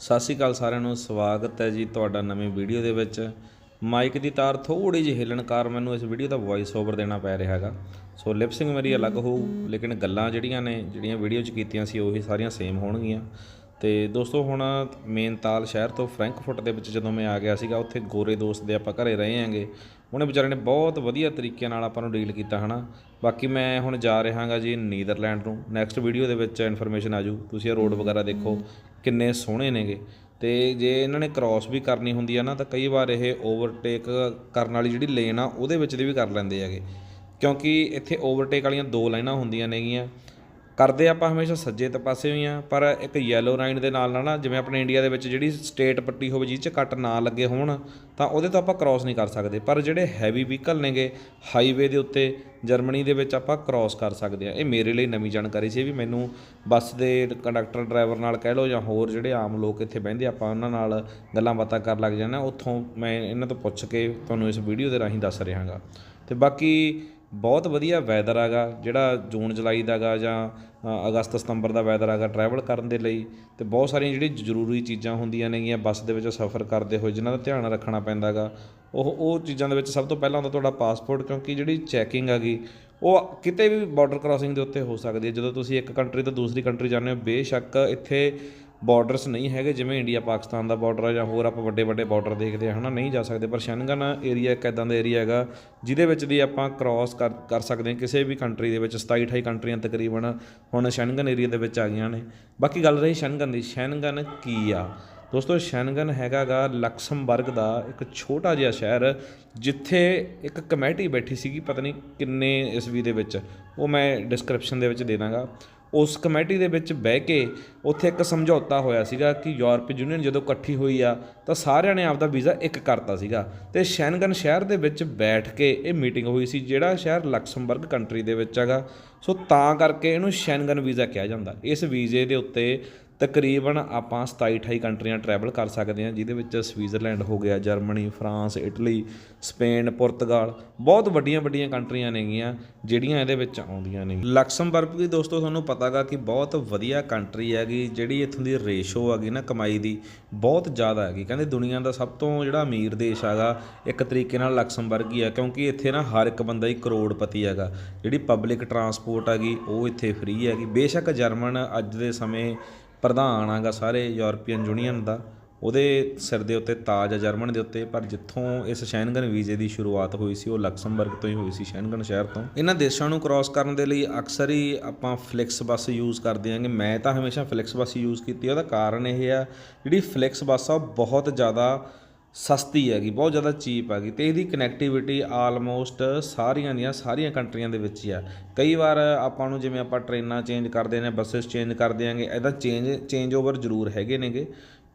ਸਤਿ ਸ਼੍ਰੀ ਅਕਾਲ ਸਾਰਿਆਂ ਨੂੰ, ਸਵਾਗਤ ਹੈ ਜੀ ਤੁਹਾਡਾ ਨਵੀਂ ਵੀਡੀਓ ਦੇ ਵਿੱਚ। ਮਾਈਕ ਦੀ ਤਾਰ ਥੋੜੀ ਜਿਹੀ ਹਿੱਲਣ ਕਾਰਨ ਮੈਨੂੰ ਇਸ ਵੀਡੀਓ ਦਾ ਵੌਇਸ ਓਵਰ ਦੇਣਾ ਪੈ ਰਿਹਾ ਹੈਗਾ। ਸੋ ਲਿਪਸਿੰਗ ਮੇਰੀ ਅਲੱਗ ਹੋਊ, ਲੇਕਿਨ ਗੱਲਾਂ ਜਿਹੜੀਆਂ ਨੇ, ਜਿਹੜੀਆਂ ਵੀਡੀਓ 'ਚ ਕੀਤੀਆਂ ਸੀ, ਉਹੀ ਸਾਰੀਆਂ ਸੇਮ ਹੋਣਗੀਆਂ। ਤੇ ਦੋਸਤੋ, ਹੁਣ ਮੇਨ ਤਾਲ ਸ਼ਹਿਰ ਤੋਂ ਫਰੈਂਕਫੁਰਟ ਦੇ ਵਿੱਚ ਜਦੋਂ ਮੈਂ ਆ ਗਿਆ ਸੀਗਾ, ਉੱਥੇ ਗੋਰੇ ਦੋਸਤ ਦੇ ਆਪਾਂ ਘਰੇ ਰਹੇ ਆਂਗੇ ਉਹਨੇ ਵਿਚਾਰੇ ਨੇ ਬਹੁਤ ਵਧੀਆ ਤਰੀਕੇ ਨਾਲ ਆਪਾਂ ਨੂੰ ਡੀਲ ਕੀਤਾ, ਹਨਾ? ਬਾਕੀ ਮੈਂ ਹੁਣ ਜਾ ਰਿਹਾਗਾ ਜੀ ਨੀਦਰਲੈਂਡ ਨੂੰ। ਨੈਕਸਟ ਵੀਡੀਓ ਦੇ ਵਿੱਚ ਇਨਫੋਰਮੇਸ਼ਨ ਆਜੂ ਤੁਸੀਂ ਇਹ ਰੋਡ ਵਗੈਰਾ ਦੇਖੋ। ਕਿੰਨੇ ਸੋਹਣੇ ਨੇਗੇ। ਤੇ ਜੇ ਇਹਨਾਂ ਨੇ ਕ੍ਰਾਸ ਵੀ ਕਰਨੀ ਹੁੰਦੀ ਆ ਨਾ, ਤਾਂ ਕਈ ਵਾਰ ਇਹ ਓਵਰਟੇਕ ਕਰਨ ਵਾਲੀ ਜਿਹੜੀ ਲੇਨ ਆ, ਉਹਦੇ ਵਿੱਚ ਦੀ ਵੀ ਕਰ ਲੈਂਦੇ ਹੈਗੇ। ਕਿਉਂਕਿ ਇੱਥੇ ਓਵਰਟੇਕ ਵਾਲੀਆਂ ਦੋ ਲਾਈਨਾਂ ਹੁੰਦੀਆਂ ਨੇਗੀਆਂ। ਕਰਦੇ ਆਪਾਂ ਹਮੇਸ਼ਾ ਸੱਜੇ ਤੇ ਪਾਸੇ ਵੀ ਆ, ਪਰ ਇੱਕ ਯੈਲੋ ਲਾਈਨ ਦੇ ਨਾਲ ਨਾਲ ਨਾ, ਜਿਵੇਂ ਆਪਣੇ ਇੰਡੀਆ ਦੇ ਵਿੱਚ ਜਿਹੜੀ ਸਟੇਟ ਪੱਟੀ ਹੋਵੇ ਜਿਹ 'ਚ ਕੱਟ ਨਾ ਲੱਗੇ ਹੋਣ, ਤਾਂ ਉਹਦੇ ਤੋਂ ਆਪਾਂ ਕ੍ਰਾਸ ਨਹੀਂ ਕਰ ਸਕਦੇ। ਪਰ ਜਿਹੜੇ ਹੈਵੀ ਵਹੀਕਲ ਨੇਗੇ ਹਾਈਵੇ ਦੇ ਉੱਤੇ ਜਰਮਨੀ ਦੇ ਵਿੱਚ ਆਪਾਂ ਕ੍ਰਾਸ ਕਰ ਸਕਦੇ ਆ। ਇਹ ਮੇਰੇ ਲਈ ਨਵੀਂ ਜਾਣਕਾਰੀ ਸੀ ਵੀ ਮੈਨੂੰ ਬੱਸ ਦੇ ਕੰਡਕਟਰ ਡਰਾਈਵਰ ਨਾਲ ਕਹਿ ਲਓ ਜਾਂ ਹੋਰ ਜਿਹੜੇ ਆਮ ਲੋਕ ਇੱਥੇ ਬਹਿੰਦੇ ਆਪਾਂ ਉਹਨਾਂ ਨਾਲ ਗੱਲਾਂ ਬਾਤਾਂ ਕਰਨ ਲੱਗ ਜਾਂਦੇ ਹਾਂ ਉੱਥੋਂ ਮੈਂ ਇਹਨਾਂ ਤੋਂ ਪੁੱਛ ਕੇ ਤੁਹਾਨੂੰ ਇਸ ਵੀਡੀਓ ਦੇ ਰਾਹੀਂ ਦੱਸ ਰਿਹਾਗਾ। ਤੇ ਬਾਕੀ ਬਹੁਤ ਵਧੀਆ ਵੈਦਰ ਹੈਗਾ ਜਿਹੜਾ ਜੂਨ, ਜੁਲਾਈ ਦਾ ਹੈਗਾ ਜਾਂ ਅਗਸਤ, ਸਤੰਬਰ ਦਾ ਵੈਦਰ ਹੈਗਾ ਟਰੈਵਲ ਕਰਨ ਦੇ ਲਈ ਅਤੇ ਬਹੁਤ ਸਾਰੀਆਂ ਜਿਹੜੀ ਜ਼ਰੂਰੀ ਚੀਜ਼ਾਂ ਹੁੰਦੀਆਂ ਨੇਗੀਆਂ ਬੱਸ ਦੇ ਵਿੱਚ ਸਫ਼ਰ ਕਰਦੇ ਹੋਏ ਜਿਨ੍ਹਾਂ ਦਾ ਧਿਆਨ ਰੱਖਣਾ ਪੈਂਦਾ ਹੈਗਾ ਉਹ ਉਹ ਚੀਜ਼ਾਂ ਦੇ ਵਿੱਚ ਸਭ ਤੋਂ ਪਹਿਲਾਂ ਹੁੰਦਾ ਤੁਹਾਡਾ ਪਾਸਪੋਰਟ ਕਿਉਂਕਿ ਜਿਹੜੀ ਚੈਕਿੰਗ ਹੈਗੀ ਉਹ ਕਿਤੇ ਵੀ ਬਾਰਡਰ ਕ੍ਰਾਸਿੰਗ ਦੇ ਉੱਤੇ ਹੋ ਸਕਦੀ ਹੈ। ਜਦੋਂ ਤੁਸੀਂ ਇੱਕ ਕੰਟਰੀ ਤੋਂ ਦੂਸਰੀ ਕੰਟਰੀ ਜਾਂਦੇ ਹੋ, ਬੇਸ਼ੱਕ ਇੱਥੇ ਬਾਰਡਰਸ ਨਹੀਂ ਹੈਗੇ, ਜਿਵੇਂ ਇੰਡੀਆ, ਪਾਕਿਸਤਾਨ ਦਾ ਬਾਰਡਰ ਹੈ ਜਾਂ ਹੋਰ ਆਪਾਂ ਵੱਡੇ ਵੱਡੇ ਬਾਰਡਰ ਦੇਖਦੇ ਹਾਂ, ਹਨਾ, ਨਹੀਂ ਜਾ ਸਕਦੇ। ਪਰ ਸ਼ੈਨਗਨ ਏਰੀਆ ਇੱਕ ਇਦਾਂ ਦਾ ਏਰੀਆ ਹੈਗਾ, ਜਿਹਦੇ ਵਿੱਚ ਦੀ ਆਪਾਂ ਕ੍ਰਾਸ ਕਰ ਕਰ ਸਕਦੇ ਹਾਂ, ਕਿਸੇ ਵੀ ਕੰਟਰੀ ਦੇ ਵਿੱਚ 27 28 ਕੰਟਰੀਆਂ ਤਕਰੀਬਨ ਹੁਣ ਸ਼ੈਨਗਨ ਏਰੀਆ ਦੇ ਵਿੱਚ ਆ ਗਈਆਂ ਨੇ। ਬਾਕੀ ਗੱਲ ਰਹੀ ਸ਼ੈਨਗਨ ਦੀ, ਸ਼ੈਨਗਨ ਕੀ ਆ? ਦੋਸਤੋ, ਸ਼ੈਨਗਨ ਹੈਗਾਗਾ ਲਕਸਮਬਰਗ ਦਾ ਇੱਕ ਛੋਟਾ ਜਿਹਾ ਸ਼ਹਿਰ, ਜਿੱਥੇ ਇੱਕ ਕਮੇਟੀ ਬੈਠੀ ਸੀਗੀ, ਪਤਾ ਨਹੀਂ ਕਿੰਨੇ ਈਸਵੀ ਦੇ ਵਿੱਚ। ਉਹ ਮੈਂ ਡਿਸਕ੍ਰਿਪਸ਼ਨ ਦੇ ਵਿੱਚ ਦੇ ਦਾਂਗਾ। ਉਸ ਕਮੇਟੀ ਦੇ ਵਿੱਚ ਬਹਿ ਕੇ ਉੱਥੇ ਇੱਕ ਸਮਝੌਤਾ ਹੋਇਆ ਸੀਗਾ ਕਿ ਯੂਰਪ ਯੂਨੀਅਨ ਜਦੋਂ ਇਕੱਠੀ ਹੋਈ ਆ, ਤਾਂ ਸਾਰਿਆਂ ਨੇ ਆਪਦਾ ਵੀਜ਼ਾ ਇੱਕ ਕਰਤਾ ਸੀਗਾ ਤੇ ਸ਼ੈਨਗਨ ਸ਼ਹਿਰ ਦੇ ਵਿੱਚ ਬੈਠ ਕੇ ਇਹ ਮੀਟਿੰਗ ਹੋਈ ਸੀ, ਜਿਹੜਾ ਸ਼ਹਿਰ ਲਕਸਮਬਰਗ ਕੰਟਰੀ ਦੇ ਵਿੱਚ ਹੈਗਾ। ਸੋ ਤਾਂ ਕਰਕੇ ਇਹਨੂੰ ਸ਼ੈਨਗਨ ਵੀਜ਼ਾ ਕਿਹਾ ਜਾਂਦਾ। ਇਸ ਵੀਜ਼ੇ ਦੇ ਉੱਤੇ ਤਕਰੀਬਨ ਆਪਾਂ 27 28 ਕੰਟਰੀਆਂ ਟਰੈਵਲ ਕਰ ਸਕਦੇ ਹਾਂ, ਜਿਹਦੇ ਵਿੱਚ ਸਵਿਟਜ਼ਰਲੈਂਡ ਹੋ ਗਿਆ, ਜਰਮਨੀ, ਫਰਾਂਸ, ਇਟਲੀ, ਸਪੇਨ, ਪੁਰਤਗਾਲ, ਬਹੁਤ ਵੱਡੀਆਂ ਵੱਡੀਆਂ ਕੰਟਰੀਆਂ ਨੇਗੀਆਂ, ਜਿਹੜੀਆਂ ਇਹਦੇ ਵਿੱਚ ਆਉਂਦੀਆਂ ਨੇ। ਲਕਸਮਬਰਗ ਵੀ ਦੋਸਤੋ ਤੁਹਾਨੂੰ ਪਤਾਗਾ ਕਿ ਬਹੁਤ ਵਧੀਆ ਕੰਟਰੀ ਹੈਗੀ, ਜਿਹੜੀ ਇੱਥੋਂ ਦੀ ਰੇਸ਼ੋ ਹੈਗੀ ਨਾ ਕਮਾਈ ਦੀ, ਬਹੁਤ ਜ਼ਿਆਦਾ ਹੈਗੀ। ਕਹਿੰਦੇ ਦੁਨੀਆ ਦਾ ਸਭ ਤੋਂ ਜਿਹੜਾ ਅਮੀਰ ਦੇਸ਼ ਹੈਗਾ, ਇੱਕ ਤਰੀਕੇ ਨਾਲ ਲਕਸਮਬਰਗ ਹੀ ਹੈ ਕਿਉਂਕਿ ਇੱਥੇ ਨਾ ਹਰ ਇੱਕ ਬੰਦਾ ਹੀ ਕਰੋੜਪਤੀ ਹੈਗਾ। ਜਿਹੜੀ ਪਬਲਿਕ ਟਰਾਂਸਪੋਰਟ ਹੈਗੀ, ਉਹ ਇੱਥੇ ਫ੍ਰੀ ਹੈਗੀ। ਬੇਸ਼ੱਕ ਜਰਮਨ ਅੱਜ ਦੇ ਸਮੇਂ ਪ੍ਰਧਾਨ ਹੈਗਾ ਸਾਰੇ ਯੂਰਪੀਅਨ ਯੂਨੀਅਨ ਦਾ। ਉਹਦੇ ਸਿਰ ਦੇ ਉੱਤੇ ਤਾਜ ਹੈ ਜਰਮਨ ਦੇ ਉੱਤੇ। ਪਰ ਜਿੱਥੋਂ ਇਸ ਸ਼ੈਨਗਨ ਵੀਜ਼ੇ ਦੀ ਸ਼ੁਰੂਆਤ ਹੋਈ ਸੀ, ਉਹ ਲਕਸਮਬਰਗ ਤੋਂ ਹੀ ਹੋਈ ਸੀ, ਸ਼ੈਨਗਨ ਸ਼ਹਿਰ ਤੋਂ। ਇਹਨਾਂ ਦੇਸ਼ਾਂ ਨੂੰ ਕ੍ਰਾਸ ਕਰਨ ਦੇ ਲਈ ਅਕਸਰ ਹੀ ਆਪਾਂ ਫਲਿਕਸ ਬੱਸ ਯੂਜ਼ ਕਰਦੇ ਆਂਗੇ ਮੈਂ ਤਾਂ ਹਮੇਸ਼ਾ ਫਲਿਕਸ ਬੱਸ ਯੂਜ਼ ਕੀਤੀ ਉਹਦਾ ਕਾਰਨ ਇਹ ਆ, ਜਿਹੜੀ ਫਲਿਕਸ ਬੱਸ ਆ, ਉਹ ਬਹੁਤ ਜ਼ਿਆਦਾ ਸਸਤੀ ਹੈਗੀ, ਬਹੁਤ ਜ਼ਿਆਦਾ ਚੀਪ ਹੈਗੀ ਤੇ ਇਹਦੀ ਕਨੈਕਟੀਵਿਟੀ ਆਲਮੋਸਟ ਸਾਰੀਆਂ ਦੀਆਂ ਸਾਰੀਆਂ ਕੰਟਰੀਆਂ ਦੇ ਵਿੱਚ ਹੀ ਆ। ਕਈ ਵਾਰ ਆਪਾਂ ਨੂੰ ਜਿਵੇਂ ਆਪਾਂ ਟ੍ਰੇਨਾਂ ਚੇਂਜ ਕਰਦੇ ਨੇ ਬੱਸਸ ਚੇਂਜ ਕਰਦੇ ਆਂਗੇ, ਇਹਦਾ ਚੇਂਜ ਚੇਂਜ ਓਵਰ ਜ਼ਰੂਰ ਹੈਗੇ ਨੇਗੇ,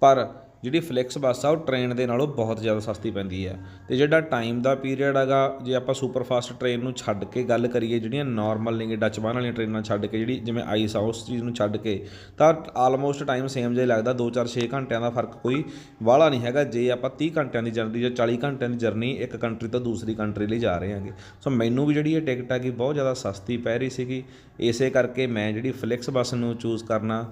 ਪਰ ਜਿਹੜੀ ਫਲਿਕਸ ਬੱਸ ਆ, ਉਹ ਟ੍ਰੇਨ ਦੇ ਨਾਲੋਂ ਬਹੁਤ ਜ਼ਿਆਦਾ ਸਸਤੀ ਪੈਂਦੀ ਹੈ। ਤੇ ਜਿਹੜਾ ਟਾਈਮ ਦਾ ਪੀਰੀਅਡ ਹੈਗਾ, ਜੇ ਆਪਾਂ ਸੁਪਰ ਫਾਸਟ ਟ੍ਰੇਨ ਨੂੰ ਛੱਡ ਕੇ ਗੱਲ ਕਰੀਏ, ਜਿਹੜੀਆਂ ਨਾਰਮਲ ਨੇਗੇ ਡੱਚ ਬਾਨ ਵਾਲੀਆਂ ਟ੍ਰੇਨਾਂ ਛੱਡ ਕੇ, ਜਿਹੜੀ ਜਿਵੇਂ ਆਈਸ ਆ ਉਸ ਚੀਜ਼ ਨੂੰ ਛੱਡ ਕੇ, ਤਾਂ ਆਲਮੋਸਟ ਟਾਈਮ ਸੇਮ ਜਿਹਾ ਲੱਗਦਾ 2-4 6 ਘੰਟਿਆਂ ਦਾ ਫ਼ਰਕ ਕੋਈ ਵਾਲਾ ਨਹੀਂ ਹੈਗਾ। ਜੇ ਆਪਾਂ 30 ਘੰਟਿਆਂ ਦੀ ਜਰਨੀ ਜਾਂ 40 ਘੰਟਿਆਂ ਦੀ ਜਰਨੀ ਇੱਕ ਕੰਟਰੀ ਤੋਂ ਦੂਸਰੀ ਕੰਟਰੀ ਲਈ ਜਾ ਰਹੇ ਹਾਂਗੇ। ਸੋ ਮੈਨੂੰ ਵੀ ਜਿਹੜੀ ਇਹ ਟਿਕਟ ਹੈਗੀ ਬਹੁਤ ਜ਼ਿਆਦਾ ਸਸਤੀ ਪੈ ਰਹੀ ਸੀਗੀ। ਇਸੇ ਕਰਕੇ ਮੈਂ ਜਿਹੜੀ ਫਲਿਕਸ ਬੱਸ ਨੂੰ ਚੂਜ਼ ਕਰਨਾ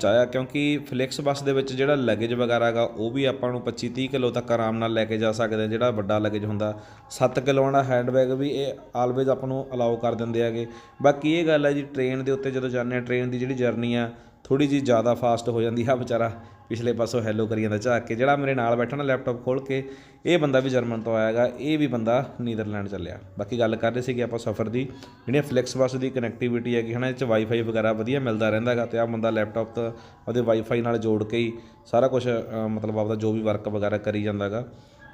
ਚਾਹਿਆ ਕਿਉਂਕਿ ਫਲਿਕਸ ਬੱਸ ਦੇ ਵਿੱਚ ਜਿਹੜਾ ਲਗੇਜ ਵਗੈਰਾ ਹੈਗਾ, ਉਹ ਵੀ ਆਪਾਂ ਨੂੰ 25 30 ਕਿਲੋ ਤੱਕ ਆਰਾਮ ਨਾਲ ਲੈ ਕੇ ਜਾ ਸਕਦੇ ਹਾਂ, ਜਿਹੜਾ ਵੱਡਾ ਲਗੇਜ ਹੁੰਦਾ। 7 ਕਿਲੋ ਵਾਲਾ ਹੈਂਡਬੈਗ ਵੀ ਇਹ ਆਲਵੇਜ਼ ਆਪਾਂ ਨੂੰ ਅਲਾਉ ਕਰ ਦਿੰਦੇ ਹੈਗੇ। ਬਾਕੀ ਇਹ ਗੱਲ ਹੈ ਜੀ ਟ੍ਰੇਨ ਦੇ ਉੱਤੇ ਜਦੋਂ ਜਾਂਦੇ ਆ ਟ੍ਰੇਨ ਦੀ ਜਿਹੜੀ ਜਰਨੀ ਆ ਥੋੜੀ ਜੀ ਜ਼ਿਆਦਾ ਫਾਸਟ ਹੋ ਜਾਂਦੀ ਆ ਵਿਚਾਰਾ। ਪਿਛਲੇ ਪਾਸੋਂ ਹੈਲੋ ਕਰੀ ਜਾਂਦਾ ਝਾਕ ਕੇ। ਜਿਹੜਾ ਮੇਰੇ ਨਾਲ ਬੈਠਾ ਨਾ ਲੈਪਟਾਪ ਖੋਲ ਕੇ, ਇਹ ਬੰਦਾ ਵੀ ਜਰਮਨ ਤੋਂ ਆਇਆ ਹੈਗਾ ਇਹ ਵੀ ਬੰਦਾ ਨੀਦਰਲੈਂਡ ਚੱਲਿਆ। ਬਾਕੀ ਗੱਲ ਕਰ ਰਹੇ ਸੀਗੇ ਆਪਾਂ ਸਫ਼ਰ ਦੀ, ਜਿਹੜੀਆਂ ਫਲੈਕਸ ਬੱਸ ਦੀ ਕਨੈਕਟੀਵਿਟੀ ਹੈਗੀ ਹਨਾ, ਇਹ ਚ ਵਾਈਫਾਈ ਵਗੈਰਾ ਵਧੀਆ ਮਿਲਦਾ ਰਹਿੰਦਾ ਹੈਗਾ ਤੇ ਆ ਬੰਦਾ ਲੈਪਟਾਪ ਤੋਂ ਉਹਦੇ ਵਾਈਫਾਈ ਨਾਲ ਜੋੜ ਕੇ ਹੀ ਸਾਰਾ ਕੁਝ ਮਤਲਬ ਆਪਦਾ ਜੋ ਵੀ ਵਰਕ ਵਗੈਰਾ ਕਰੀ ਜਾਂਦਾ ਹੈਗਾ।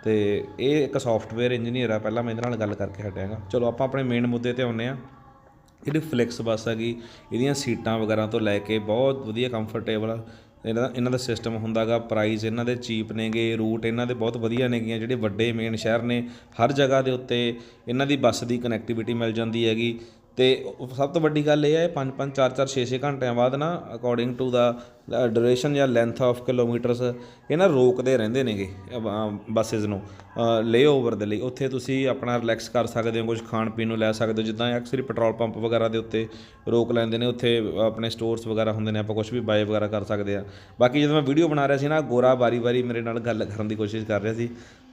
ਤੇ ਇਹ ਇੱਕ ਸੌਫਟਵੇਅਰ ਇੰਜੀਨੀਅਰ ਆ, ਪਹਿਲਾਂ ਮੈਂ ਇਹਦੇ ਨਾਲ ਗੱਲ ਕਰਕੇ ਹਟਿਆ ਹੈਗਾ। ਚਲੋ ਆਪਾਂ ਆਪਣੇ ਮੇਨ ਮੁੱਦੇ ਤੇ ਆਉਂਦੇ ਆ ਜਿਹੜੀ ਫਲਿਕਸ ਬੱਸ ਹੈਗੀ, ਇਹਦੀਆਂ ਸੀਟਾਂ ਵਗੈਰਾ ਤੋਂ ਲੈ ਕੇ ਬਹੁਤ ਵਧੀਆ ਕੰਫਰਟੇਬਲ ਇਹਨਾਂ ਇਹਨਾਂ ਦਾ ਸਿਸਟਮ ਹੁੰਦਾਗਾ ਪ੍ਰਾਈਸ ਇਹਨਾਂ ਦੇ ਚੀਪ ਨੇਗੇ ਰੂਟ ਇਹਨਾਂ ਦੇ ਬਹੁਤ ਵਧੀਆ ਨੇਗੀਆਂ, ਜਿਹੜੇ ਵੱਡੇ ਮੇਨ ਸ਼ਹਿਰ ਨੇ, ਹਰ ਜਗ੍ਹਾ ਦੇ ਉੱਤੇ ਇਹਨਾਂ ਦੀ ਬੱਸ ਦੀ ਕਨੈਕਟੀਵਿਟੀ ਮਿਲ ਜਾਂਦੀ ਹੈਗੀ। ਤੇ ਸਭ ਤੋਂ ਵੱਡੀ ਗੱਲ ਇਹ ਹੈ 5 5 4 4 6 6 ਘੰਟਿਆਂ ਬਾਅਦ ਨਾ ਅਕੋਰਡਿੰਗ ਟੂ ਦਾ ਡਿਊਰੇਸ਼ਨ ਜਾਂ ਲੈਂਥ ਆਫ ਕਿਲੋਮੀਟਰਸ ਇਹ ਨਾ ਰੋਕਦੇ ਰਹਿੰਦੇ ਨੇਗੇ ਬੱਸਸ ਨੂੰ। ਲੇਓਵਰ ਦੇ ਲਈ। ਉੱਥੇ ਤੁਸੀਂ ਆਪਣਾ ਰਿਲੈਕਸ ਕਰ ਸਕਦੇ ਹੋ ਕੁਝ ਖਾਣ ਪੀਣ ਨੂੰ ਲੈ ਸਕਦੇ ਹੋ। ਜਿੱਦਾਂ ਅਕਸਰ ਪੈਟਰੋਲ ਪੰਪ ਵਗੈਰਾ ਦੇ ਉੱਤੇ ਰੋਕ ਲੈਂਦੇ ਨੇ ਉੱਥੇ ਆਪਣੇ ਸਟੋਰਸ ਵਗੈਰਾ ਹੁੰਦੇ ਨੇ ਆਪਾਂ ਕੁਝ ਵੀ ਬਾਏ ਵਗੈਰਾ ਕਰ ਸਕਦੇ ਆ ਬਾਕੀ ਜਦੋਂ ਮੈਂ ਵੀਡੀਓ ਬਣਾ ਰਿਹਾ ਸੀ ਨਾ ਗੋਰਾ ਬਾਰੀ-ਬਾਰੀ ਮੇਰੇ ਨਾਲ ਗੱਲ ਕਰਨ ਦੀ ਕੋਸ਼ਿਸ਼ ਕਰ ਰਿਹਾ ਸੀ।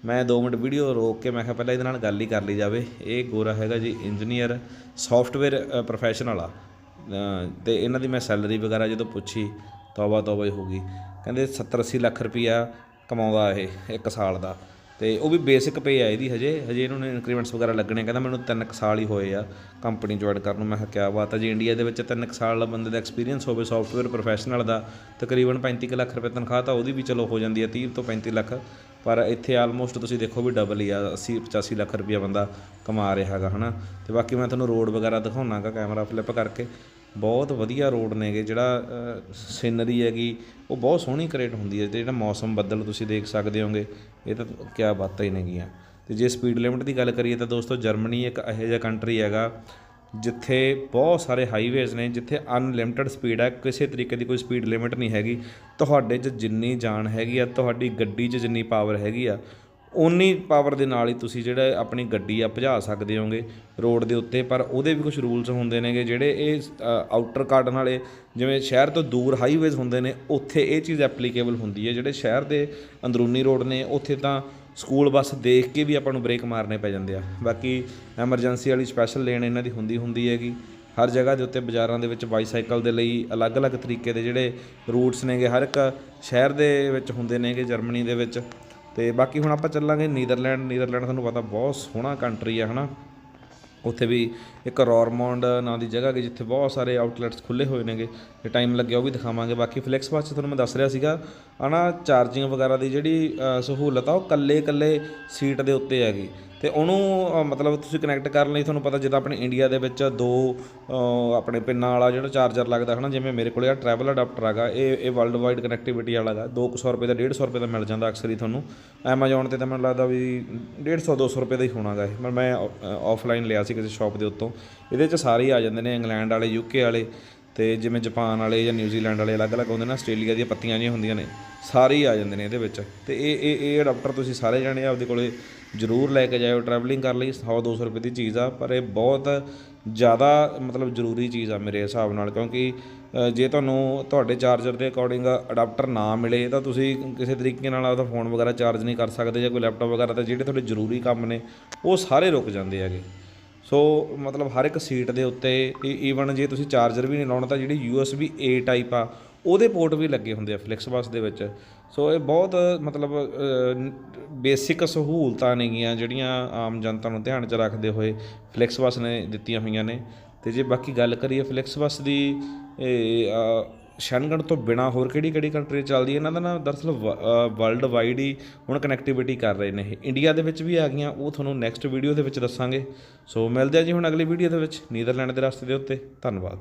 ਮੈਂ 2 ਮਿੰਟ ਵੀਡੀਓ ਰੋਕ ਕੇ ਮੈਂ ਕਿਹਾ ਪਹਿਲਾਂ ਇਹਦੇ ਨਾਲ ਗੱਲ ਹੀ ਕਰ ਲਈ ਜਾਵੇ। ਇਹ ਗੋਰਾ ਹੈਗਾ ਜੀ ਇੰਜੀਨੀਅਰ ਸੌਫਟਵੇਅਰ ਪ੍ਰੋਫੈਸ਼ਨਲ ਆ। ਅ, ਤੇ ਇਹਨਾਂ ਦੀ ਮੈਂ ਸੈਲਰੀ ਵਗੈਰਾ ਜਦੋਂ ਪੁੱਛੀ ਤੌਬਾ ਤੌਬਾ ਹੀ ਹੋ ਗਈ ਕਹਿੰਦੇ 70 80 ਲੱਖ ਰੁਪਈਆ ਕਮਾਉਂਦਾ ਇਹ ਇੱਕ ਸਾਲ ਦਾ। ਤੇ ਉਹ ਵੀ ਬੇਸਿਕ ਪੇ ਆ ਇਹਦੀ ਹਜੇ। ਹਜੇ ਇਹਨੂੰ ਇਨਕਰੀਮੈਂਟਸ ਵਗੈਰਾ ਲੱਗਣੇ ਕਹਿੰਦਾ ਮੈਨੂੰ ਤਿੰਨ ਕੁ ਸਾਲ ਹੀ ਹੋਏ ਆ ਕੰਪਨੀ ਜੁਆਇਨ ਕਰਨ ਨੂੰ। ਮੈਂ ਕਿਹਾ ਕਿਆ ਬਾਤ ਹੈ ਜੀ ਇੰਡੀਆ ਦੇ ਵਿੱਚ ਤਿੰਨ ਕੁ ਸਾਲ ਬੰਦੇ ਦਾ ਐਕਸਪੀਰੀਅੰਸ ਹੋਵੇ ਸੌਫਟਵੇਅਰ ਪ੍ਰੋਫੈਸ਼ਨਲ ਦਾ, ਤਕਰੀਬਨ 35 ਕੁ ਲੱਖ ਰੁਪਏ ਤਨਖਾਹ ਤਾਂ ਉਹਦੀ ਵੀ ਚਲੋ ਹੋ ਜਾਂਦੀ ਹੈ 30 ਤੋਂ 35 ਲੱਖ। ਪਰ ਇੱਥੇ ਆਲਮੋਸਟ ਤੁਸੀਂ ਦੇਖੋ ਵੀ ਡਬਲ ਹੀ ਆ 80 85 ਲੱਖ ਰੁਪਇਆ ਬੰਦਾ ਕਮਾ ਰਿਹਾ ਹੈਗਾ, ਹਨਾ? ਤੇ ਬਾਕੀ ਮੈਂ ਤੁਹਾਨੂੰ ਰੋਡ ਵਗੈਰਾ ਦਿਖਾਉਣਾਗਾ ਕੈਮਰਾ ਫਲਿੱਪ ਕਰਕੇ। ਬਹੁਤ ਵਧੀਆ ਰੋਡ ਨੇਗੇ, ਜਿਹੜਾ ਸੀਨਰੀ ਹੈਗੀ, ਉਹ ਬਹੁਤ ਸੋਹਣੀ ਕ੍ਰੀਏਟ ਹੁੰਦੀ ਹੈ। ਤੇ ਜਿਹੜਾ ਮੌਸਮ ਬੱਦਲ ਤੁਸੀਂ ਦੇਖ ਸਕਦੇ ਹੋਗੇ, ਇਹ ਤਾਂ ਕਿਆ ਬਾਤਾਂ ਹੀ ਨੇਗੀਆਂ। ਤੇ ਜੇ ਸਪੀਡ ਲਿਮਟ ਦੀ ਗੱਲ ਕਰੀਏ ਤਾਂ ਦੋਸਤੋ ਜਰਮਨੀ ਇੱਕ ਇਹੋ ਜਿਹਾ ਕੰਟਰੀ ਹੈਗਾ ਜਿੱਥੇ ਬਹੁਤ ਸਾਰੇ ਹਾਈਵੇਜ਼ ਨੇ, ਜਿੱਥੇ ਅਨਲਿਮਟਿਡ ਸਪੀਡ ਹੈ ਕਿਸੇ ਤਰੀਕੇ ਦੀ ਕੋਈ ਸਪੀਡ ਲਿਮਿਟ ਨਹੀਂ ਹੈਗੀ। ਤੁਹਾਡੇ 'ਚ ਜਿੰਨੀ ਜਾਨ ਹੈਗੀ ਆ, ਤੁਹਾਡੀ ਗੱਡੀ 'ਚ ਜਿੰਨੀ ਪਾਵਰ ਹੈਗੀ ਆ ਉਨੀ ਪਾਵਰ ਦੇ ਨਾਲ ਹੀ ਤੁਸੀਂ ਜਿਹੜਾ ਆਪਣੀ ਗੱਡੀ ਆ ਭਜਾ ਸਕਦੇ ਹੋਗੇ ਰੋਡ ਦੇ ਉੱਤੇ। ਪਰ ਉਹਦੇ ਵੀ ਕੁਝ ਰੂਲਸ ਹੁੰਦੇ ਨੇਗੇ, ਜਿਹੜੇ ਇਹ ਆਊਟਰ ਕਾਰਡ ਵਾਲੇ, ਜਿਵੇਂ ਸ਼ਹਿਰ ਤੋਂ ਦੂਰ ਹਾਈਵੇਜ਼ ਹੁੰਦੇ ਨੇ, ਉੱਥੇ ਇਹ ਚੀਜ਼ ਐਪਲੀਕੇਬਲ ਹੁੰਦੀ ਹੈ। ਜਿਹੜੇ ਸ਼ਹਿਰ ਦੇ ਅੰਦਰੂਨੀ ਰੋਡ ਨੇ, ਉੱਥੇ ਤਾਂ ਸਕੂਲ ਬੱਸ ਦੇਖ ਕੇ ਵੀ ਆਪਾਂ ਨੂੰ ਬ੍ਰੇਕ ਮਾਰਨੇ ਪੈ ਜਾਂਦੇ ਆ। ਬਾਕੀ ਐਮਰਜੈਂਸੀ ਵਾਲੀ ਸਪੈਸ਼ਲ ਲੇਨ ਇਹਨਾਂ ਦੀ ਹੁੰਦੀ ਹੁੰਦੀ ਹੈਗੀ। ਹਰ ਜਗ੍ਹਾ ਦੇ ਉੱਤੇ ਬਾਜ਼ਾਰਾਂ ਦੇ ਵਿੱਚ ਬਾਈਸਾਈਕਲ ਦੇ ਲਈ ਅਲੱਗ-ਅਲੱਗ ਤਰੀਕੇ ਦੇ ਜਿਹੜੇ ਰੂਟਸ ਨੇਗੇ, ਹਰ ਇੱਕ ਸ਼ਹਿਰ ਦੇ ਵਿੱਚ ਹੁੰਦੇ ਨੇਗੇ, ਜਰਮਨੀ ਦੇ ਵਿੱਚ। ਤੇ ਬਾਕੀ ਹੁਣ ਆਪਾਂ ਚੱਲਾਂਗੇ ਨੀਦਰਲੈਂਡ। ਨੀਦਰਲੈਂਡ ਤੁਹਾਨੂੰ ਪਤਾ ਬਹੁਤ ਸੋਹਣਾ ਕੰਟਰੀ ਆ, ਹਨਾ? ਉੱਥੇ ਵੀ ਇੱਕ ਰੋਰਮੌਂਡ ਨਾਂ ਦੀ ਜਗ੍ਹਾ ਕਿ ਜਿੱਥੇ ਬਹੁਤ ਸਾਰੇ ਆਊਟਲੈਟਸ ਖੁੱਲੇ ਹੋਏ ਨੇਗੇ, ਜੇ ਟਾਈਮ ਲੱਗਿਆ ਉਹ ਵੀ ਦਿਖਾਵਾਂਗੇ। ਬਾਕੀ ਫਲੈਕਸ ਬੱਸ 'ਚ ਤੁਹਾਨੂੰ ਮੈਂ ਦੱਸ ਰਿਹਾ ਸੀਗਾ, ਹਨਾ ਚਾਰਜਿੰਗ ਵਗੈਰਾ ਦੀ ਜਿਹੜੀ ਸਹੂਲਤ ਆ, ਉਹ ਕੱਲੇ ਇਕੱਲੇ ਸੀਟ ਦੇ ਉੱਤੇ ਹੈਗੀ। ਅਤੇ ਉਹਨੂੰ ਮਤਲਬ ਤੁਸੀਂ ਕਨੈਕਟ ਕਰਨ ਲਈ ਤੁਹਾਨੂੰ ਪਤਾ ਜਿੱਦਾਂ ਆਪਣੇ ਇੰਡੀਆ ਦੇ ਵਿੱਚ ਦੋ ਆਪਣੇ ਪਿੰਨਾਂ ਵਾਲਾ ਜਿਹੜਾ ਚਾਰਜਰ ਲੱਗਦਾ ਹੈ ਨਾ ਜਿਵੇਂ ਮੇਰੇ ਕੋਲ ਆ ਟਰੈਵਲ ਅਡਾਪਟਰ ਹੈਗਾ, ਇਹ ਇਹ ਵਰਲਡ ਵਾਈਡ ਕਨੈਕਟੀਵਿਟੀ ਵਾਲਾ ਹੈਗਾ 200 ਰੁਪਏ ਦਾ 150 ਰੁਪਏ ਦਾ ਮਿਲ ਜਾਂਦਾ ਅਕਸਰ ਹੀ ਤੁਹਾਨੂੰ। ਐਮਾਜ਼ੋਨ ਤੇ ਤਾਂ ਮੈਨੂੰ ਲੱਗਦਾ ਵੀ 150 200 ਰੁਪਏ ਦਾ ਹੀ ਹੋਣਾਗਾ ਇਹ, ਪਰ ਮੈਂ ਆਫਲਾਈਨ ਲਿਆ ਸੀ ਕਿਸੇ ਸ਼ਾਪ ਦੇ ਉੱਤੋਂ। ਇਹਦੇ 'ਚ ਸਾਰੇ ਹੀ ਆ ਜਾਂਦੇ ਨੇ, ਇੰਗਲੈਂਡ ਵਾਲੇ ਯੂਕੇ ਵਾਲੇ, ਤੇ ਜਿਵੇਂ ਜਾਪਾਨ ਵਾਲੇ ਜਾਂ ਨਿਊਜ਼ੀਲੈਂਡ ਵਾਲੇ, ਅਲੱਗ-ਅਲੱਗ ਹੁੰਦੇ ਨੇ, ਆਸਟ੍ਰੇਲੀਆ ਦੀਆਂ ਪੱਤੀਆਂ ਜਿਹੀਆਂ ਹੁੰਦੀਆਂ ਨੇ, ਸਾਰੇ ਹੀ ਆ ਜਾਂਦੇ ਨੇ ਇਹਦੇ ਵਿੱਚ। ਤੇ ਇਹ ਇਹ ਇਹ ਅਡਾਪਟਰ ਤੁਸੀਂ ਸਾਰੇ ਜਾਣੇ ਆਪਦੇ ਕੋਲੇ ਜ਼ਰੂਰ ਲੈ ਕੇ ਜਾਇਓ। ਟਰੈਵਲਿੰਗ ਕਰਨ ਲਈ 100 200 ਰੁਪਏ ਦੀ ਚੀਜ਼ ਆ, ਪਰ ਇਹ ਬਹੁਤ ਜ਼ਿਆਦਾ ਮਤਲਬ ਜ਼ਰੂਰੀ ਚੀਜ਼ ਆ ਮੇਰੇ ਹਿਸਾਬ ਨਾਲ, ਕਿਉਂਕਿ ਜੇ ਤੁਹਾਨੂੰ ਤੁਹਾਡੇ ਚਾਰਜਰ ਦੇ ਅਕੋਰਡਿੰਗ ਅਡਾਪਟਰ ਨਾ ਮਿਲੇ, ਤਾਂ ਤੁਸੀਂ ਕਿਸੇ ਤਰੀਕੇ ਨਾਲ ਆਪਦਾ ਫੋਨ ਵਗੈਰਾ ਚਾਰਜ ਨਹੀਂ ਕਰ ਸਕਦੇ ਜਾਂ ਕੋਈ ਲੈਪਟਾਪ ਵਗੈਰਾ, ਤਾਂ ਜਿਹੜੇ ਤੁਹਾਡੇ ਜ਼ਰੂਰੀ ਕੰਮ ਨੇ, ਉਹ ਸਾਰੇ ਰੁਕ ਜਾਂਦੇ ਹੈਗੇ। ਸੋ, ਮਤਲਬ ਹਰ ਇੱਕ ਸੀਟ ਦੇ ਉੱਤੇ ਈਵਨ ਜੇ ਤੁਸੀਂ ਚਾਰਜਰ ਵੀ ਨਹੀਂ ਲਾਉਣਾ, ਤਾਂ ਜਿਹੜੀ USB A ਟਾਈਪ ਆ ਉਹਦੇ ਪੋਰਟ ਵੀ ਲੱਗੇ ਹੁੰਦੇ ਆ ਫਲਿਕਸ ਬੱਸ ਦੇ ਵਿੱਚ। ਸੋ ਇਹ ਬਹੁਤ ਮਤਲਬ ਬੇਸਿਕ ਸਹੂਲਤਾਂ ਨੇਗੀਆਂ ਜਿਹੜੀਆਂ ਆਮ ਜਨਤਾ ਨੂੰ ਧਿਆਨ 'ਚ ਰੱਖਦੇ ਹੋਏ ਫਲਿਕਸ ਬੱਸ ਨੇ ਦਿੱਤੀਆਂ ਹੋਈਆਂ ਨੇ। ਤੇ ਜੇ ਬਾਕੀ ਗੱਲ ਕਰੀਏ ਫਲਿਕਸ ਬੱਸ ਦੀ ਇਹ, ਤੋਂ ਬਿਨਾ ਹੋਰ ਕਿਹੜੀ ਕਿਹੜੀ ਕੰਟਰੀ ਚੱਲਦੀ ਹੈ? ਇਹਨਾਂ ਦਾ ਨਾ ਦਰਅਸਲ ਵਰਲਡ ਵਾਈਡ ਹੀ ਹੁਣ ਕਨੈਕਟੀਵਿਟੀ ਕਰ ਰਹੇ ਨੇ ਇਹ। ਇੰਡੀਆ ਦੇ ਵਿੱਚ ਵੀ ਆ ਗਈਆਂ ਉਹ ਤੁਹਾਨੂੰ ਨੈਕਸਟ ਵੀਡੀਓ ਦੇ ਵਿੱਚ ਦੱਸਾਂਗੇ। ਸੋ ਮਿਲਦੇ ਆ ਜੀ ਹੁਣ ਅਗਲੀ ਵੀਡੀਓ ਦੇ ਵਿੱਚ ਨੀਦਰਲੈਂਡ ਦੇ ਰਸਤੇ ਦੇ ਉੱਤੇ। ਧੰਨਵਾਦ।